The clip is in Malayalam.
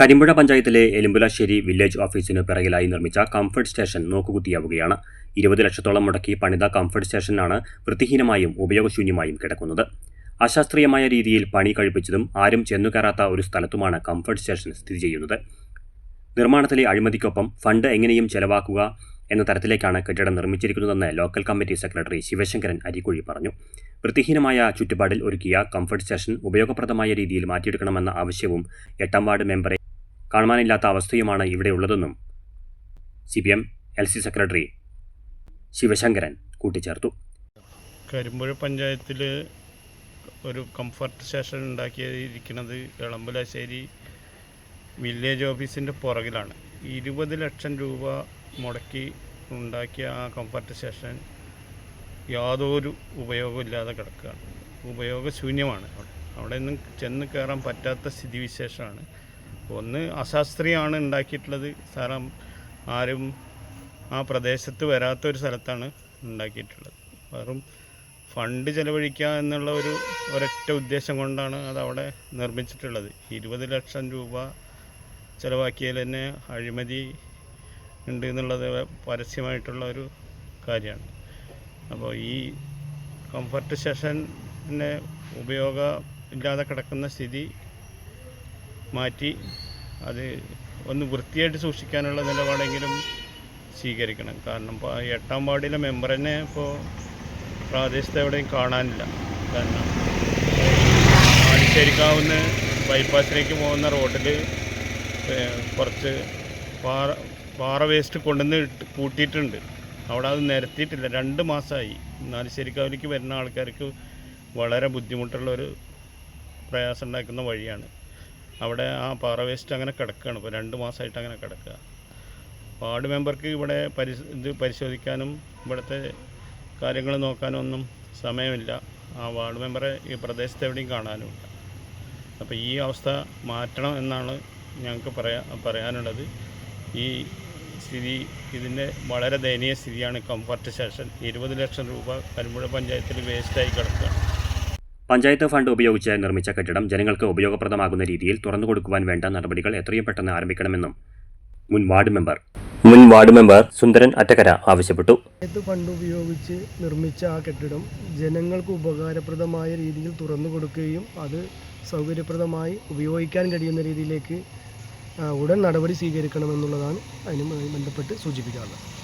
കരിമ്പുഴ പഞ്ചായത്തിലെ എലുമ്പുലശ്ശേരി വില്ലേജ് ഓഫീസിന് പിറകിലായി നിർമ്മിച്ച കംഫർട്ട് സ്റ്റേഷൻ നോക്കുകുത്തിയാവുകയാണ്. ഇരുപത് ലക്ഷത്തോളം മുടക്കി പണിത കംഫർട്ട് സ്റ്റേഷനാണ് വൃത്തിഹീനമായും ഉപയോഗശൂന്യമായും കിടക്കുന്നത്. അശാസ്ത്രീയമായ രീതിയിൽ പണി കഴിപ്പിച്ചതും ആരും ചെന്നുകയറാത്ത ഒരു സ്ഥലത്തുമാണ് കംഫർട്ട് സ്റ്റേഷൻ സ്ഥിതി ചെയ്യുന്നത്. നിർമ്മാണത്തിലെ അഴിമതിക്കൊപ്പം ഫണ്ട് എങ്ങനെയും ചെലവാക്കുക എന്ന തരത്തിലേക്കാണ് കെട്ടിടം നിർമ്മിച്ചിരിക്കുന്നതെന്ന് local committee secretary Sivasankaran Arikkuzhi പറഞ്ഞു. വൃത്തിഹീനമായ ചുറ്റുപാടിൽ ഒരുക്കിയ കംഫർട്ട് സ്റ്റേഷൻ ഉപയോഗപ്രദമായ രീതിയിൽ മാറ്റിയെടുക്കണമെന്ന ആവശ്യവും എട്ടാം വാർഡ് മെമ്പറെ കാണാനില്ലാത്ത അവസ്ഥയുമാണ് ഇവിടെയുള്ളതെന്നും C P M L C secretary Sivasankaran കൂട്ടിച്ചേർത്തു. കരിമ്പുഴ പഞ്ചായത്തിൽ ഒരു കംഫർട്ട് സ്റ്റേഷൻ ഉണ്ടാക്കിയിരിക്കുന്നത് എളമ്പലശ്ശേരി വില്ലേജ് ഓഫീസിന്റെ പുറകിലാണ്. ഇരുപത് ലക്ഷം രൂപ മുടക്കി ഉണ്ടാക്കിയ ആ കംഫർട്ട് സ്റ്റേഷൻ യാതൊരു ഉപയോഗമില്ലാതെ കിടക്കുകയാണ്. ഉപയോഗശൂന്യമാണ് അവിടെ. അവിടെ നിന്നും ചെന്ന് കയറാൻ പറ്റാത്ത സ്ഥിതിവിശേഷമാണ്. ഒന്ന് അശാസ്ത്രീയമാണ് ഉണ്ടാക്കിയിട്ടുള്ളത്. കാരണം ആരും ആ പ്രദേശത്ത് വരാത്തൊരു സ്ഥലത്താണ് ഉണ്ടാക്കിയിട്ടുള്ളത്. വെറും ഫണ്ട് ചെലവഴിക്കുക എന്നുള്ള ഒരു ഒരൊറ്റ ഉദ്ദേശം കൊണ്ടാണ് അത് അവിടെ നിർമ്മിച്ചിട്ടുള്ളത്. ഇരുപത് ലക്ഷം രൂപ ചിലവാക്കിയതിൽ തന്നെ അഴിമതി ഉണ്ട് എന്നുള്ളത് പരസ്യമായിട്ടുള്ള ഒരു കാര്യമാണ്. അപ്പോൾ ഈ കംഫർട്ട് സെഷന്റെ ഉപയോഗം ഇല്ലാതെ കിടക്കുന്ന സ്ഥിതി മാറ്റി അത് ഒന്ന് വൃത്തിയായിട്ട് സൂക്ഷിക്കാനുള്ള നിലപാടെങ്കിലും സ്വീകരിക്കണം. കാരണം ഇപ്പോൾ എട്ടാം വാർഡിലെ മെമ്പറിനെ ഇപ്പോൾ പ്രാദേശികത എവിടെയും കാണാനില്ല. കാരണം ആടിച്ചേരിക്കാവുന്ന ബൈപ്പാസിലേക്ക് പോകുന്ന റോഡിൽ കുറച്ച് പാറ പാറ വേസ്റ്റ് കൊണ്ടുവന്ന് കൂട്ടിയിട്ടുണ്ട്. അവിടെ അത് നിരത്തിയിട്ടില്ല. രണ്ട് മാസമായി നാലിശ്ശേരിക്കാവിലേക്ക് വരുന്ന ആൾക്കാർക്ക് വളരെ ബുദ്ധിമുട്ടുള്ള ഒരു പ്രയാസം ഉണ്ടാക്കുന്ന വഴിയാണ്. അവിടെ ആ പാറ വേസ്റ്റ് അങ്ങനെ കിടക്കുകയാണ്. ഇപ്പോൾ രണ്ട് മാസമായിട്ട് അങ്ങനെ കിടക്കുക. വാർഡ് മെമ്പർക്ക് ഇവിടെ പരി ഇത് പരിശോധിക്കാനും ഇവിടുത്തെ കാര്യങ്ങൾ നോക്കാനും ഒന്നും സമയമില്ല. ആ വാർഡ് മെമ്പറെ ഈ പ്രദേശത്ത് എവിടെയും കാണാനുമില്ല അപ്പോൾ ഈ അവസ്ഥ മാറ്റണം എന്നാണ് ഞങ്ങൾക്ക് പറയാ പറയാനുള്ളത്. ഈ സ്ഥിതി ഇതിന്റെ വളരെ ദയനീയ സ്ഥിതിയാണ്. കംഫർട്ട് സ്റ്റേഷൻ ഇരുപത് ലക്ഷം രൂപ കരിമ്പുഴ പഞ്ചായത്തിൽ വേസ്റ്റായി കിടക്കുകയാണ്. പഞ്ചായത്ത് ഫണ്ട് ഉപയോഗിച്ച് നിർമ്മിച്ച കെട്ടിടം ജനങ്ങൾക്ക് ഉപയോഗപ്രദമാകുന്ന രീതിയിൽ തുറന്നു കൊടുക്കുവാൻ വേണ്ട നടപടികൾ എത്രയും പെട്ടെന്ന് ആരംഭിക്കണമെന്നും മുൻ വാർഡ് മെമ്പർ മുൻ വാർഡ് മെമ്പർ സുന്ദരൻ അറ്റക്കര ആവശ്യപ്പെട്ടു. പഞ്ചായത്ത് ഫണ്ട് ഉപയോഗിച്ച് നിർമ്മിച്ച ആ കെട്ടിടം ജനങ്ങൾക്ക് ഉപകാരപ്രദമായ രീതിയിൽ തുറന്നു കൊടുക്കുകയും അത് സൗകര്യപ്രദമായി ഉപയോഗിക്കാൻ കഴിയുന്ന രീതിയിലേക്ക് ഉടൻ നടപടി സ്വീകരിക്കണമെന്നുള്ളതാണ് അതിനുമായി ബന്ധപ്പെട്ട് സൂചിപ്പിക്കാനുള്ളത്.